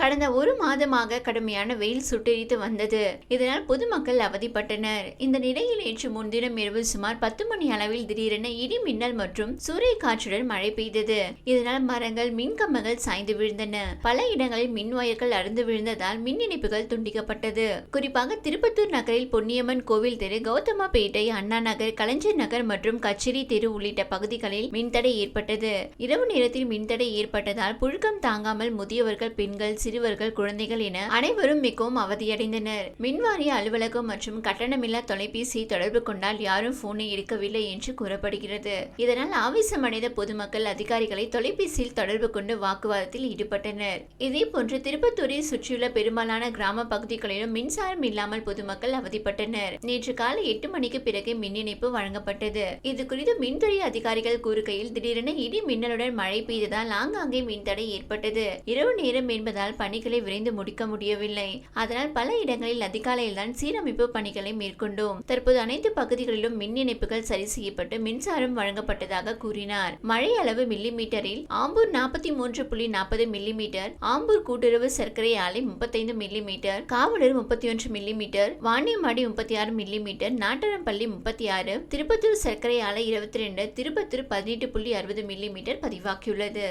கடந்த ஒரு மாதமாக கடுமையான வெயில் சுட்டெரித்து வந்தது. இதனால் பொதுமக்கள் அவதிப்பட்டனர். இந்த நிலையில் நேற்று முன்தினம் இரவு சுமார் பத்து மணி அளவில் திடீரென இடி மின்னல் மற்றும் சூறை காற்றுடன் மழை பெய்தது. இதனால் மரங்கள் மின் கம்பங்கள் சாய்ந்து விழுந்தன. பல இடங்களில் மின் வயர்கள் அறுந்து விழுந்ததால் மின் இணைப்புகள் துண்டிக்கப்பட்டது. குறிப்பாக திருப்பத்தூர் நகரில் பொன்னியம்மன் கோவில் தெரு கௌதமாபேட்டை அண்ணா நகர் கலைஞர் நகர் மற்றும் கச்சேரி தெரு உள்ளிட்ட பகுதிகளில் மின்தடை ஏற்பட்டது. இரவு நேரத்தில் மின்தடை ஏற்பட்டதால் புழுக்கம் தாங்காமல் முதியவர்கள் பெண்கள் சிறுவர்கள் குழந்தைகள் என அனைவரும் மிகவும் அவதியடைந்தனர். மின்வாரிய அலுவலகம் மற்றும் கட்டணமில்லா தொலைபேசி தொடர்பு கொண்டால் யாரும் போனை எடுக்கவில்லை என்று கூறப்படுகிறது. இதனால் ஆவேசமடைந்த பொதுமக்கள் அதிகாரிகளை தொலைபேசியில் தொடர்பு கொண்டு வாக்குவாதத்தில் ஈடுபட்டனர். இதே போன்று திருப்பத்தூரை சுற்றியுள்ள பெரும்பாலான கிராம பகுதிகளிலும் மின்சாரம் இல்லாமல் பொதுமக்கள் அவதிப்பட்டனர். நேற்று காலை எட்டு மணிக்கு பிறகு மின் இணைப்பு வழங்கப்பட்டது. இது குறித்து மின்துறை அதிகாரிகள் கூறுகையில் திடீரென இடி மின்னலுடன் மழை பெய்ததால் ஆங்காங்கே மின்தடை ஏற்பட்டது. இரவு நேரம் என்பதால் பணிகளை விரைந்து முடிக்க முடியவில்லை. அதனால் பல இடங்களில் அதிகாலையில் தான் சீரமைப்பு பணிகளை மேற்கொண்டோம். தற்போது அனைத்து பகுதிகளிலும் மின் இணைப்புகள் சரி செய்யப்பட்டு மின்சாரம் வழங்கப்பட்டதாக கூறினார். மழை அளவு மில்லி மீட்டரில் ஆம்பூர் நாற்பத்தி மூன்று புள்ளி நாற்பது மில்லி மீட்டர் ஆம்பூர் கூட்டுறவு சர்க்கரை ஆலை முப்பத்தைந்து மில்லி மீட்டர் காவலர் முப்பத்தி ஒன்று மில்லி மீட்டர் வாணியம்பாடி முப்பத்தி ஆறு மில்லி மீட்டர் நாட்டரம்பள்ளி முப்பத்தி ஆறு திருப்பத்தூர் சர்க்கரை ஆலை இருபத்தி ரெண்டு திருப்பத்தூர் பதினெட்டு புள்ளி அறுபது மில்லி மீட்டர் பதிவாகியுள்ளது.